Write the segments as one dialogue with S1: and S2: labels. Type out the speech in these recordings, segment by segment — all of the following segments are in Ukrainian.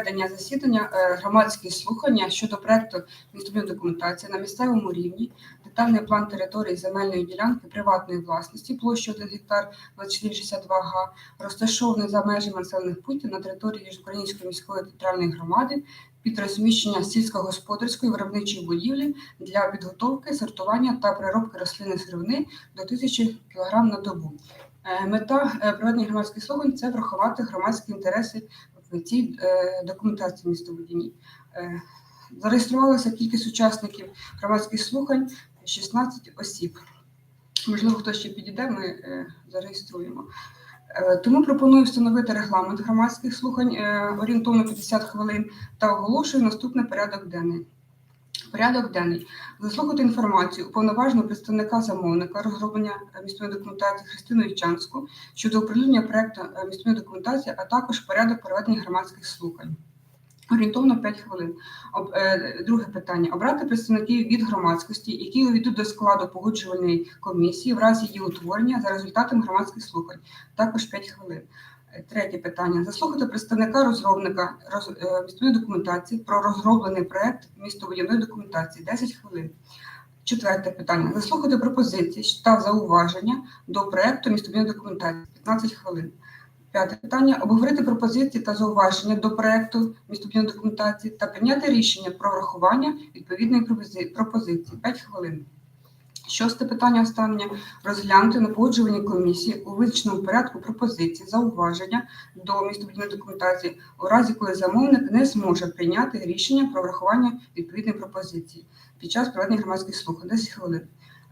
S1: Проведення засідання е, громадські слухання щодо проекту містобудівної документації на місцевому рівні, детальний план території земельної ділянки приватної власності площею 1 гектар 2462 га, розташований за межами населених пунктів на території Української міської територіальної громади під розміщення сільськогосподарської виробничої будівлі для підготовки, сортування та переробки рослинної сировини до 1000 кг на добу. Е, Мета е, проведення громадських слухань це врахувати громадські інтереси в цій е, документації містобудівній. Е, Зареєструвалася кількість учасників громадських слухань 16 осіб. Можливо, хтось ще підійде, ми е, зареєструємо. Тому пропоную встановити регламент громадських слухань орієнтовно 50 хвилин та оголошую наступний порядок денний. Порядок денний. Заслухати інформацію уповноваженого представника замовника розроблення е, містобудівної документації Христину Ічанську щодо управління проекту е, документації, а також порядок проведення громадських слухань. Орієнтовно 5 хвилин. Е, друге питання: обрати представників від громадськості, які увійдуть до складу погоджувальної комісії в разі її утворення за результатами громадських слухань. Також 5 хвилин. Третє питання: заслухати представника розробника роз, е, містобудівної документації про розроблений проект містобудівної документації 10 хвилин. Четверте питання: заслухати пропозиції та зауваження до проекту містобудівної документації 15 хвилин. П'яте питання: обговорити пропозиції та зауваження до проекту містобудівної документації та прийняти рішення про врахування відповідної пропозиції 5 хвилин. Шосте питання останнє розглянути на погоджувальній комісії у визначеному порядку пропозиції, зауваження до містобудівної документації у разі, коли замовник не зможе прийняти рішення про врахування відповідної пропозиції під час проведення громадських слухань 10 хвилин.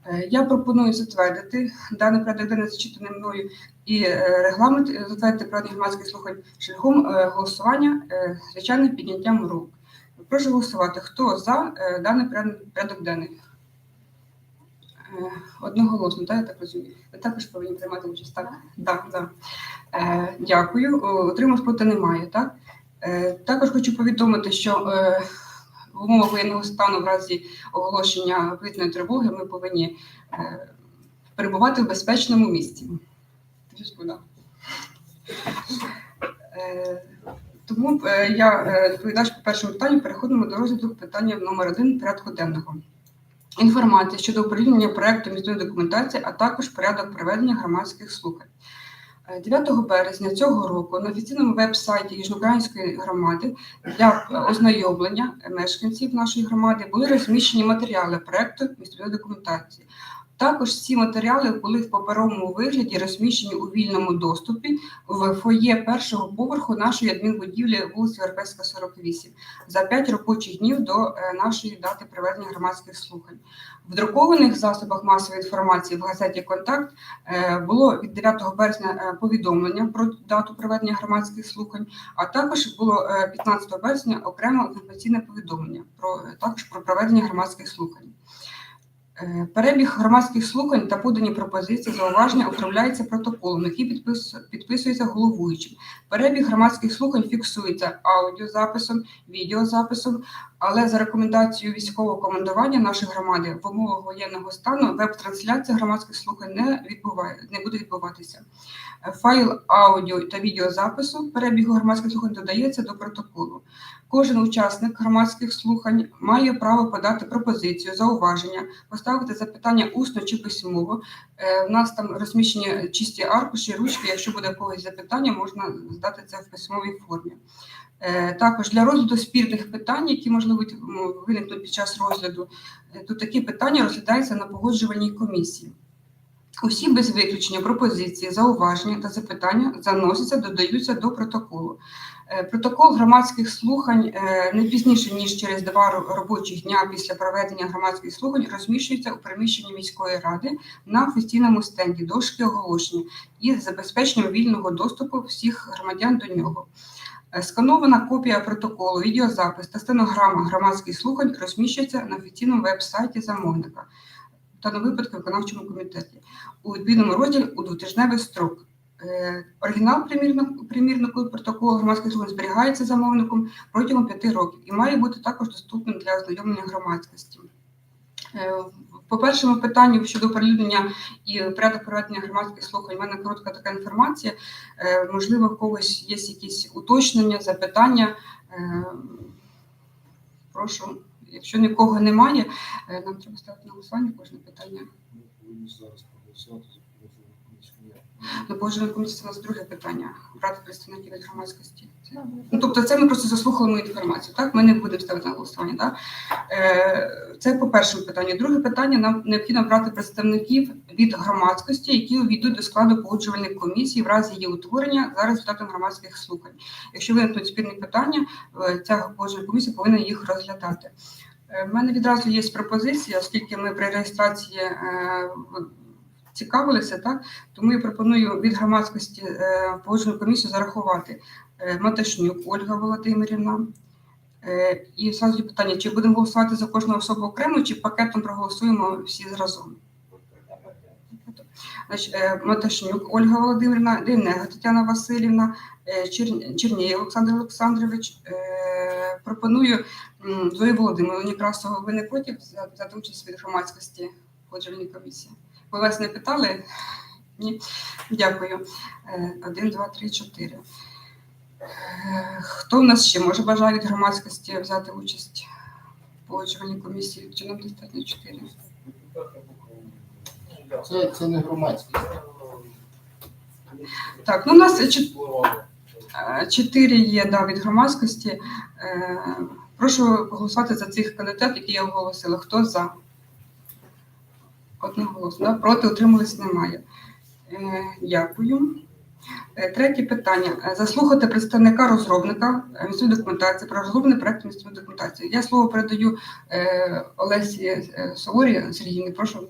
S1: Е, Я пропоную затвердити даний порядок денний зачитаний мною і е, регламент е, затвердити проведення громадських слухань шляхом голосування звичайним підняттям рук. Прошу голосувати. Хто за даний порядок денний? Е, Одноголосно, так, я так розумію. Ви також повинні приймати участь. Так, так, так. Е, дякую. О, Утримав проти немає, так? Е, також хочу повідомити, що е, в умовах воєнного стану в разі оголошення повітряної тривоги ми повинні е, перебувати в безпечному місці. Е, Тому е, я доповідач по першому питанню переходимо до розгляду питання номер один порядку денного. Інформація щодо управління проекту місцевої документації, а також порядок проведення громадських слухань. Е, 9 березня цього року на офіційному веб-сайті Южноукраїнської громади для е, ознайомлення мешканців нашої громади були розміщені матеріали проекту місцевої документації. Також ці матеріали були в паперовому вигляді розміщені у вільному доступі в фоє першого поверху нашої адмінбудівлі вулиці Європейська, 48 за 5 робочих днів до е, нашої дати проведення громадських слухань. В друкованих засобах масової інформації в газеті Контакт е, було від 9 березня е, повідомлення про дату проведення громадських слухань, а також було е, 15 березня окремо інформаційне повідомлення про також про проведення громадських слухань. Е, Перебіг громадських слухань та подані пропозиції зауваження управляється протоколом, який підпис- підписується головуючим. Перебіг громадських слухань фіксується аудіозаписом, відеозаписом, але за рекомендацією військового командування нашої громади в умовах воєнного стану веб-трансляція громадських слухань не відбуває, не буде відбуватися. Е, Файл аудіо та відеозапису перебігу громадських слухань додається до протоколу. Кожен учасник громадських слухань має право подати пропозицію, зауваження, поставити запитання усно чи письмово. Е, У нас там розміщені чисті аркуші, ручки. Якщо буде когось запитання, можна здати це в письмовій формі. Е, Також для розгляду спірних питань, які можливо виникнуть під час розгляду, е, то такі питання розглядаються на погоджувальній комісії. Усі без виключення пропозиції, зауваження та запитання заносяться, додаються до протоколу. Е, Протокол громадських слухань е, не пізніше ніж через два ро- робочих дня після проведення громадських слухань розміщується у приміщенні міської ради на офіційному стенді дошки оголошення із забезпеченням вільного доступу всіх громадян до нього. Е, Сканована копія протоколу, відеозапис та стенограма громадських слухань розміщується на офіційному веб-сайті замовника та на випадку виконавчому комітеті у відповідному розділі у двотижневий строк. Е, Оригінал примірнику протоколу громадських слухань зберігається замовником протягом п'яти років і має бути також доступним для ознайомлення громадськості. Е, По першому питанню щодо оприлюднення і порядок проведення громадських слухань, у мене коротка така інформація. Е, Можливо, в когось є якісь уточнення, запитання. Прошу, якщо нікого немає, нам треба ставити на голосування кожне питання.
S2: Зараз проголосувати
S1: На погоджувальній комісії це у нас друге питання брати представників від громадськості. Це- Ну, тобто, це ми просто заслухали мою інформацію. Так, ми не будемо ставити на голосування. Так? Е, це по першому питанню. Друге питання: нам необхідно брати представників від громадськості, які увійдуть до складу погоджувальної комісії в разі її утворення за результатом громадських слухань. Якщо виникнуть спільні питання, е, ця погоджувальна комісія повинна їх розглядати. Е, В мене відразу є пропозиція, оскільки ми при реєстрації е, цікавилися, так тому я пропоную від громадськості е, погоджувальну комісію зарахувати е, Маташнюк Ольга Володимирівна. Е, І зразу питання: чи будемо голосувати за кожну особу окремо, чи пакетом проголосуємо всі разом? Маташнюк Ольга Володимирівна, Рівнега Тетяна Васильівна, Чер- Черній Олександр Олександрович. Пропоную м, Зою Володимирівну Некрасову. Ви не проти за, за участь від громадськості погоджувальній комісії? Ви вас не питали? Ні. Дякую. Е, Один, два, три, чотири. Е, Хто в нас ще може бажає від громадськості взяти участь в погоджувальній комісії? Чи нам достатньо чотири?
S2: Це, це не громадськість.
S1: Так, ну у нас е, чотири є да, від громадськості. Прошу проголосувати за цих кандидатів, які я оголосила. Хто за? Одноголосно. Проти утримались немає. Е, Дякую. Е, Третє питання. Е, Заслухати представника розробника місцевої документації про розроблений проект місцевої документації. Я слово передаю Олесі Суворі Сергійні. Прошу.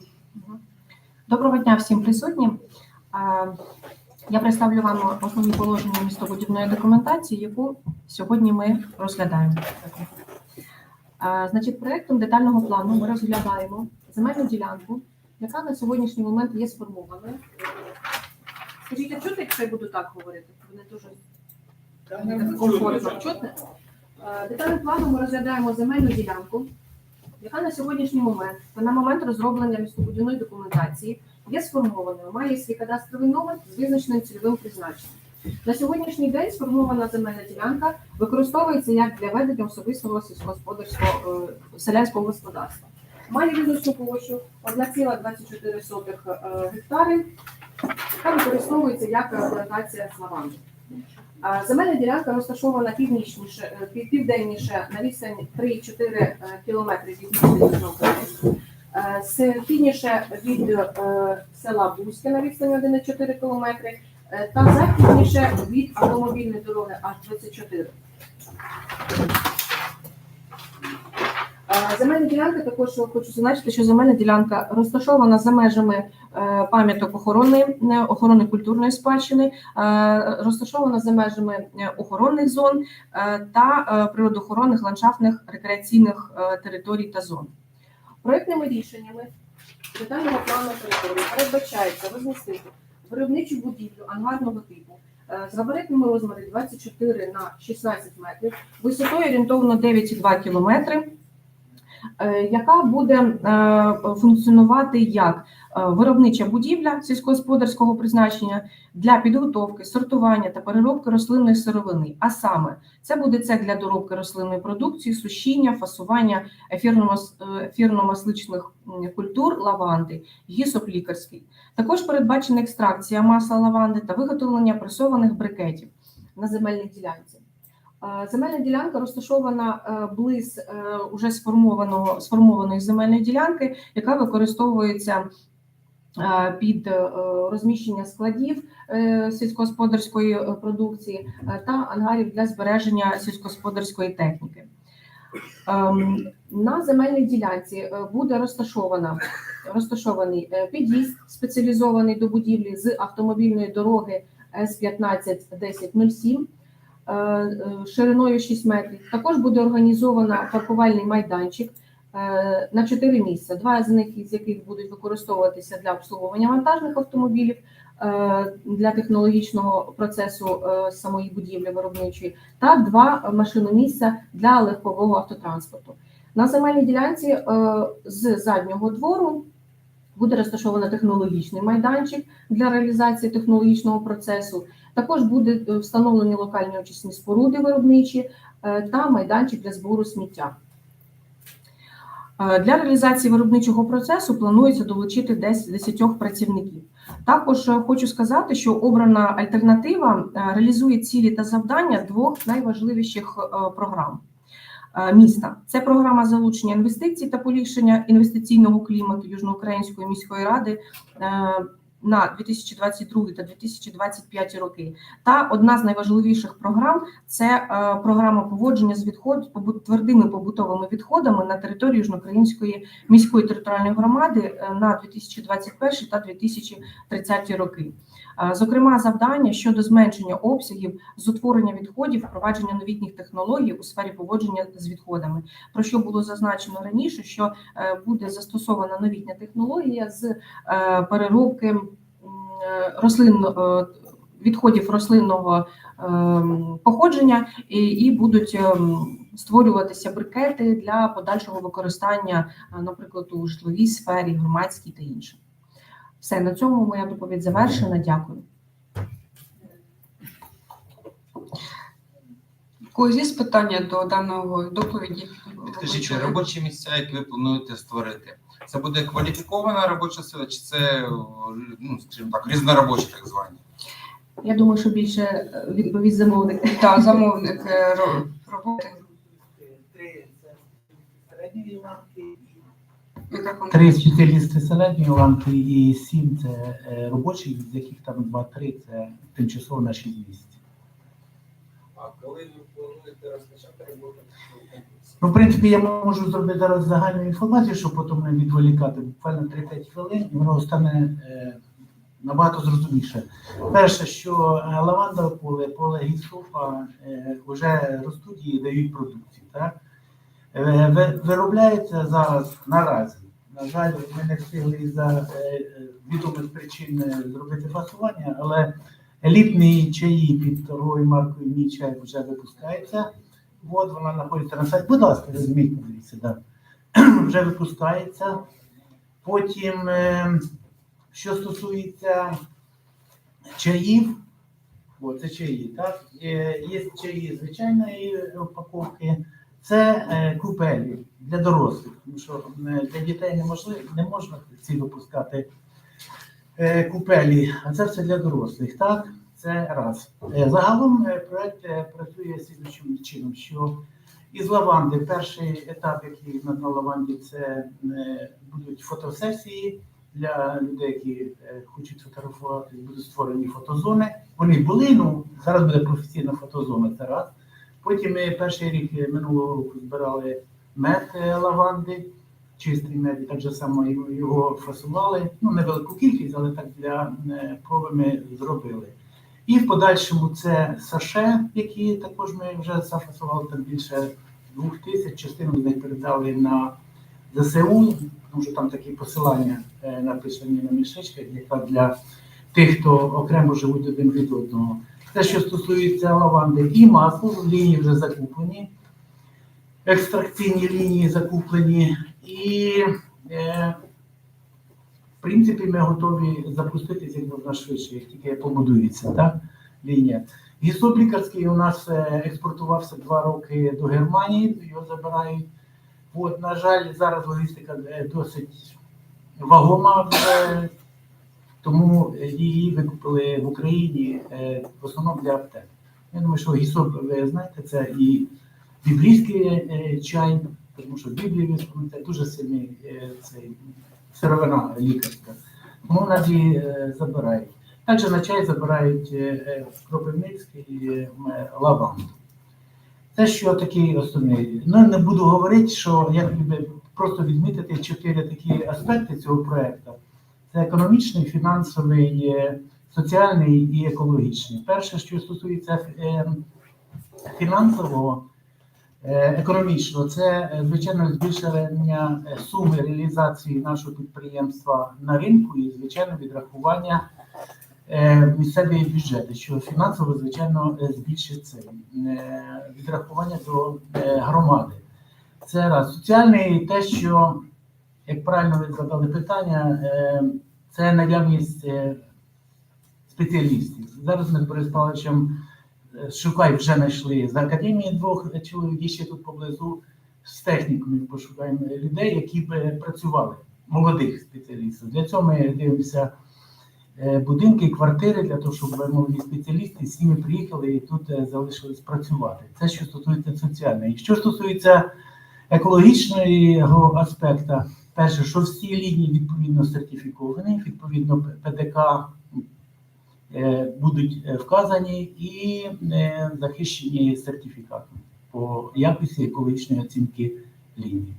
S3: Доброго дня всім присутнім. Я представлю вам основні положення містобудівної документації, яку сьогодні ми розглядаємо. Значить, проектом детального плану ми розглядаємо земельну ділянку, яка на сьогоднішній момент є сформованою. Скажіть, а чути, якщо я буду так говорити? Вони дуже комфортно чутно. Е, Детальним планом ми розглядаємо земельну ділянку, яка на сьогоднішній момент, на момент розроблення містобудівної документації, є сформованою, має свій кадастровий номер з визначеним цільовим призначенням. На сьогоднішній день сформована земельна ділянка використовується як для ведення особистого сільськогосподарського е, селянського господарства. Має визначну площу 1,24 е, гектари, яка використовується як плантація лаванди. Земельна ділянка розташована північніше, е, південніше на відстані 3-4 е, кілометри від міста Східніше від села Бузьке на відстані 1,4 кілометри е, та західніше від автомобільної дороги Аж-24. Е, Земельна ділянка також хочу зазначити, що земельна ділянка розташована за межами е, пам'яток охорони, е, охорони культурної спадщини, розташована за межами охоронних зон та природоохоронних ландшафтних рекреаційних територій та зон. Проектними рішеннями детального плану території передбачається розмістити виробничу будівлю ангарного типу з габаритними розмірами 24 на 16 метрів, висотою орієнтовно 9,2 кілометри, яка буде е, функціонувати як е, виробнича будівля сільськогосподарського призначення для підготовки, сортування та переробки рослинної сировини. А саме це буде цех для доробки рослинної продукції, сушіння, фасування ефірно-мас- е, ефірно-масличних культур лаванди, гісоп лікарський. Також передбачена екстракція масла лаванди та виготовлення пресованих брикетів на земельній ділянці. Е, Земельна ділянка розташована е, близ е, уже сформованого сформованої земельної ділянки, яка використовується під розміщення складів сільськогосподарської продукції та ангарів для збереження сільськогосподарської техніки. Ем, На земельній ділянці буде розташована розташований під'їзд спеціалізований до будівлі з автомобільної дороги С-15 1007 е, е, шириною 6 метрів. Також буде організовано паркувальний майданчик е, на 4 місця. Два з них із яких будуть використовуватися для обслуговування вантажних автомобілів е, для технологічного процесу е, самої будівлі виробничої, та два машиномісця для легкового автотранспорту. На земельній ділянці е, з заднього двору буде розташовано технологічний майданчик для реалізації технологічного процесу. Також буде е, встановлені локальні очисні споруди виробничі е, та майданчик для збору сміття. Е, Для реалізації виробничого процесу планується долучити десь 10 працівників. Також хочу сказати, що обрана альтернатива реалізує цілі та завдання двох найважливіших програм міста. Це програма залучення інвестицій та поліпшення інвестиційного клімату Южноукраїнської міської ради на 2022 та 2025 роки. Та одна з найважливіших програм це е, програма поводження з відход твердими побутовими відходами на території Южноукраїнської міської територіальної громади е, на 2021 та 2030 роки. Е, Зокрема, завдання щодо зменшення обсягів з утворення відходів, впровадження новітніх технологій у сфері поводження з відходами. Про що було зазначено раніше, що буде застосована новітня технологія з переробки рослин е, відходів рослинного ем, походження, і, і будуть ем, створюватися брикети для подальшого використання, е, наприклад, у житловій сфері, громадській та інше. Все на цьому моя доповідь завершена. Дякую.
S1: Когось є питання до даного доповіді?
S4: Скажіть, робочі місця, які ви плануєте створити, це буде кваліфікована робоча сила, чи це ну, скажімо так, різноробочі так звані?
S3: Я думаю, що більше е, відповість замовник.
S1: Так, замовник е, роботи.
S5: Три це середньої ланки,
S1: Мікрофон.
S5: три спеціалісти середньої ланки і сім це е, робочі, з яких там два-три це тимчасово на шість місяців.
S2: А коли ви плануєте розпочати роботу?
S5: Ну, в принципі, я можу зробити зараз загальну інформацію, щоб потім не відволікати буквально 3-5 хвилин, і воно стане е, набагато зрозуміше. Перше, що е, лаванда поле, поле гіцофа е, вже ростуть і дають продукцію. Так? Е, виробляється зараз наразі. На жаль, ми не встигли із-за е, е, відомих причин е, зробити фасування, але елітний чаї під торговою маркою Мій чай вже випускається. От вона знаходиться на сайті. Будь ласка, візьміть, подивіться, да. вже випускається. Потім, е, що стосується чаїв, о, це чаї, так? Е, Є чаї звичайної упаковки, це е, купелі для дорослих, тому що для дітей неможливо, не можна ці випускати купелі, а це все для дорослих, так? Це раз. Е, Загалом е, проект е, працює слідчим чином, що із лаванди, перший етап, який на, лаванді, це будуть фотосесії для людей, які хочуть фотографувати, будуть створені фотозони. Вони були, ну зараз буде професійна фотозона, це раз. Потім ми перший рік минулого року збирали мед лаванди, чистий мед, так же само його- фасували. Ну, невелику кількість, але так для проби ми зробили. І в подальшому це саше, які також ми вже зафасували там більше двох тисяч. Частину них передали на ЗСУ, тому що там такі посилання е, написані на мішечках, яка для тих, хто окремо живуть один від одного. Те, що стосується лаванди, і масло, лінії вже закуплені, екстракційні лінії закуплені, і е, принципі, ми готові запуститися можна швидше, як тільки побудується так, лінія. Гістоп лікарський у нас е, експортувався два роки до Германії, його забирають. От, на жаль, зараз логістика е, досить вагома, тому її викупили в Україні е, в основному для аптек. Я думаю, що гісоп, ви знаєте, це і біблійський чай, тому що в Біблії він дуже сильний цей сировина лікарська. Тому нас її е, забирають. Також на чай забирають е, е, Кропивницький лаванду. Це що такий основний. Ну, не буду говорити, що я хотів би просто відмітити чотири такі аспекти цього проєкту. Це економічний, фінансовий, соціальний і екологічний. Перше, що стосується фінансового, економічно, це е, звичайно збільшення е, суми реалізації нашого підприємства на ринку і звичайно відрахування е, в місцеві бюджети, що фінансово звичайно е, збільшить це е, відрахування до е, громади. Це раз. Соціальний те, що, як правильно ви задали питання, е, це наявність е, спеціалістів. Зараз ми з Борисом Павловичем е, шукай вже знайшли з академії двох чоловік ще тут поблизу з технікумів пошукаємо людей, які б е, працювали, молодих спеціалістів. Для цього ми дивимося е, будинки, квартири для того, щоб молоді спеціалісти ними приїхали і тут е, залишились працювати. Це що стосується соціальної. Що стосується екологічного аспекту, перше, що всі лінії відповідно сертифіковані, відповідно ПДК е, будуть е, вказані і е, захищені сертифікатом по якості екологічної оцінки лінії.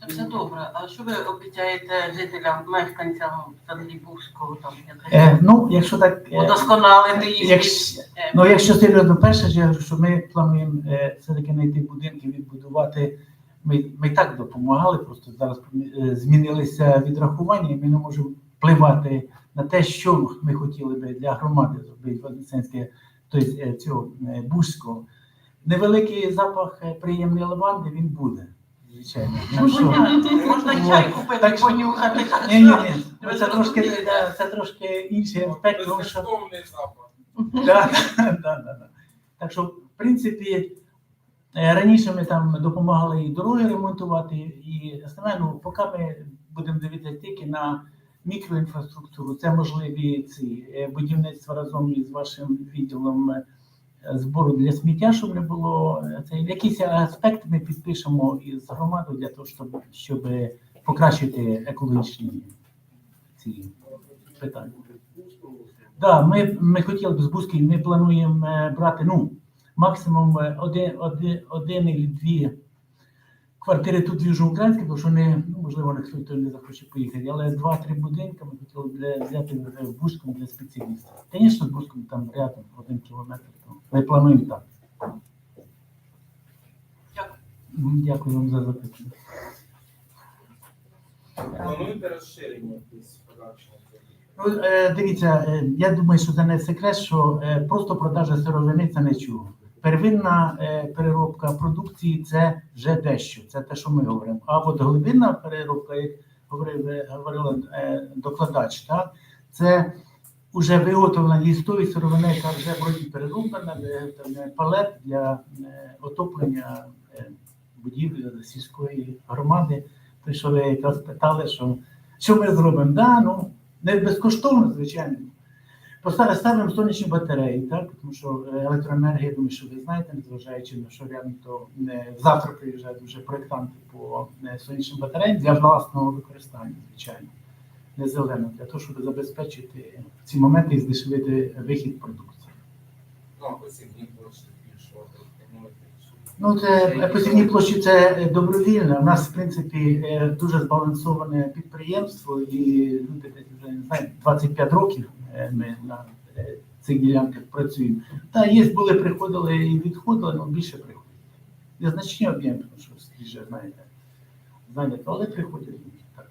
S6: Це все добре. А що ви обіцяєте жителям, мешканцям Санлібурського там
S5: Е, ну, якщо так, е,
S6: удосконалити їх?
S5: якщо, ну, якщо серйозно, перше, я говорю, що ми плануємо е, все-таки знайти будинки, відбудувати. Ми, ми так допомагали, просто зараз е, змінилися відрахування, і ми не можемо впливати на те, що ми хотіли би для громади зробити Вознесенське, тобто е, цього е, Бузького. Невеликий запах е, приємної лаванди він буде, звичайно.
S6: Можна чай купити,
S5: Так
S6: понюхати.
S5: Ні, ні, ні. Це трошки, це трошки інший аспект, тому що
S2: Безкоштовний запах.
S5: Да, да, да, да. Так що, в принципі, раніше ми там допомагали і дороги ремонтувати, і основне, ну, поки ми будемо дивитися тільки на мікроінфраструктуру, це можливі ці е, будівництва разом із вашим відділом е, збору для сміття, щоб не було е, це. Якісь аспекти ми підпишемо із громадою для того, щоб, щоб покращити екологічні ці питання. Да, ми, ми хотіли б з Бузької, ми плануємо брати ну, максимум один, один, один і дві квартири тут в Южноукраїнській, тому що ну, можливо, ніхто не захоче поїхати, але два-три будинки ми хотіли для, взяти в в для спеціалістів. Звісно, з Бузьком там рядом, один кілометр. то Ми плануємо так.
S6: Дякую.
S5: Дякую вам за запитання.
S2: Плануєте розширення якісь подальшого?
S5: Ну, е, дивіться, е, я думаю, що це не секрет, що е, просто продажа сировини це нічого. Первинна е, переробка продукції це вже дещо, це те, що ми говоримо. А от глибинна переробка, як говорив, е, говорила е, докладач, так, це вже виготовлена із тої сировини, яка вже вроді перероблена, палет для отоплення будівлі сільської громади. Прийшли якраз питали, що, що ми зробимо. Да, ну, не безкоштовно, звичайно. Ставимо сонячні батареї, так? тому що е, електроенергія, думаю, що ви знаєте, незважаючи на що рядом, то не завтра приїжджають вже проєктанти по е, сонячним батареям для власного використання, звичайно, не зелено, для того, щоб забезпечити ці моменти і здешевити вихід продукції.
S2: Ну, а потім?
S5: Ну, це посівні площі це е, добровільно. У нас, в принципі, е, дуже збалансоване підприємство, і десь вже не знаю, 25 років е, ми на е, цих ділянках працюємо. Та є, були, приходили і відходили, але більше приходять. Незначні об'єми, тому що скрізь, знаєте, зайнято, але приходять. Так.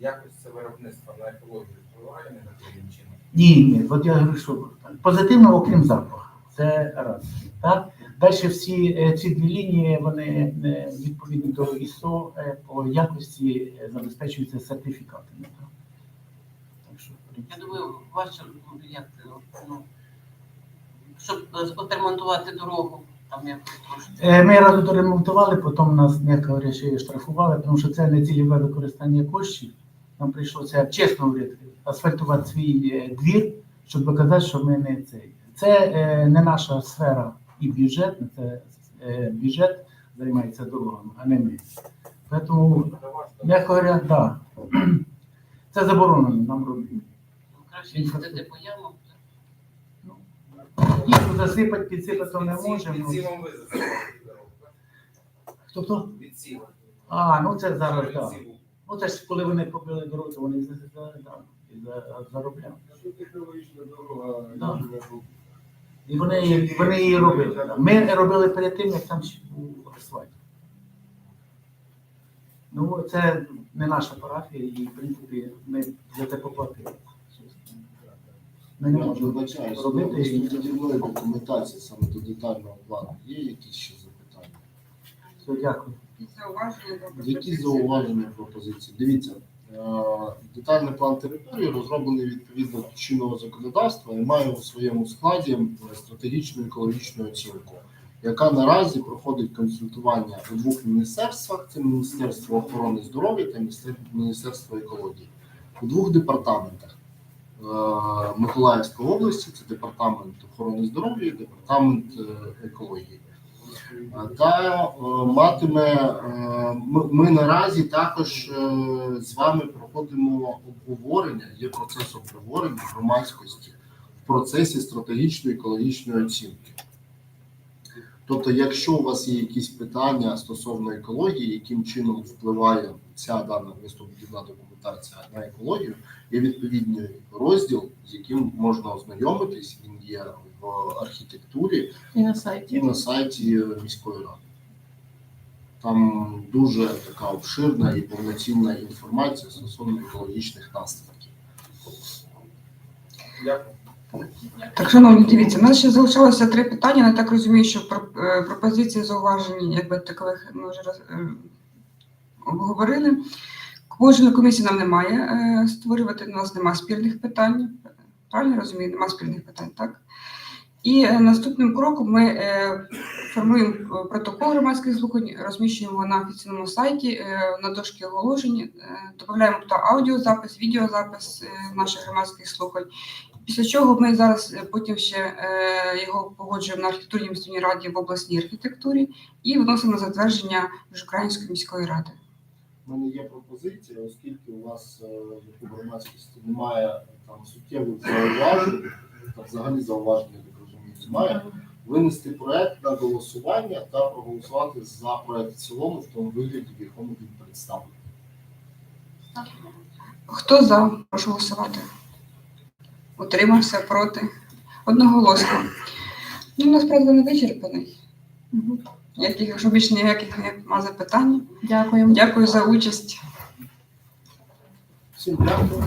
S2: Якось це виробництво на екологію впливає негативним чином?
S5: Ні, ні, от я говорю, що позитивно, окрім запаху. Це раз. Так? Далі всі е, ці дві лінії, вони е, відповідні до ІСО е, по якості забезпечуються сертифікатами. Так, що,
S6: Я думаю, ну, як, ну, щоб отремонтувати дорогу, там якось
S5: Ми разу доремонтували, потім нас, м'яко говорячи, штрафували, тому що це не цільове використання коштів. Нам прийшлося, чесно говорити, асфальтувати свій двір, щоб доказати, що ми не цей. Це не наша сфера і бюджетна, це е, бюджет займається дорогами, а не ми. Тому, м'яко говоря, да. Це заборонено нам робити.
S6: Ну, Краще їздити по ямам.
S5: Їх засипати, підсипати то не можемо.
S2: Від ви засипаєте дорогу, так?
S5: Хто то? А, ну це зараз так. Ну, це ж коли вони побили дорогу, то вони да, і за- заробляли.
S2: Що технологічна дорога,
S5: Да.
S2: її не було.
S5: І вони, її- вони її робили. Ми робили перед тим, як там ще був асфальт. Ну, це не наша парафія, і, в принципі, ми за це поплатили. Ми не
S7: Я
S5: можемо робити.
S7: з будівної саме до детального плану. Є якісь ще запитання?
S5: Все, дякую.
S2: Які зауваження пропозиції? Дивіться, детальний план території розроблений відповідно до чинного законодавства і має у своєму складі е, стратегічну екологічну оцінку, яка наразі проходить консультування у двох міністерствах: це Міністерство охорони здоров'я та Міністерство екології, у двох департаментах. Е, Миколаївської області це департамент охорони здоров'я і департамент е, екології. Та е, матиме е, ми, наразі також е, з вами проходимо обговорення. Є процес обговорення громадськості в процесі стратегічної екологічної оцінки. Тобто, якщо у вас є якісь питання стосовно екології, яким чином впливає ця дана містобудівна документація на екологію, є відповідний розділ, з яким можна ознайомитись. Він є в архітектурі
S3: І на сайті.
S2: і на сайті міської ради. Там дуже така обширна і повноцінна інформація стосовно екологічних наслідків.
S4: Дякую.
S1: Так, шановні, дивіться, у нас ще залишалося три питання. Я так розумію, що е, пропозиції зауважень, якби такових ми вже роз, е, обговорили. Кожної комісії нам немає е, створювати, у нас немає спірних питань. Правильно розумію? Немає спірних питань, так? І наступним кроком ми формуємо протокол громадських слухань, розміщуємо на офіційному сайті на дошки оголошень, додаємо туди аудіозапис, відеозапис наших громадських слухань. Після чого ми зараз е, потім ще е, його погоджуємо на архітектурній міській раді в обласній архітектурі і вносимо на затвердження вже Української міської ради.
S2: У мене є пропозиція, оскільки у вас е, у громадськості немає там суттєвих зауважень, та взагалі зауважень, я так розумію, немає, винести проект на голосування та проголосувати за проект в цілому в тому вигляді, в якому він представлений.
S1: Хто за? Прошу голосувати. Утримався проти. Одноголосно. Ну, насправді не вичерпаний. Яких, якщо більше ніяких нема запитань.
S3: Дякуємо.
S1: Дякую за участь.
S2: Всім дякую.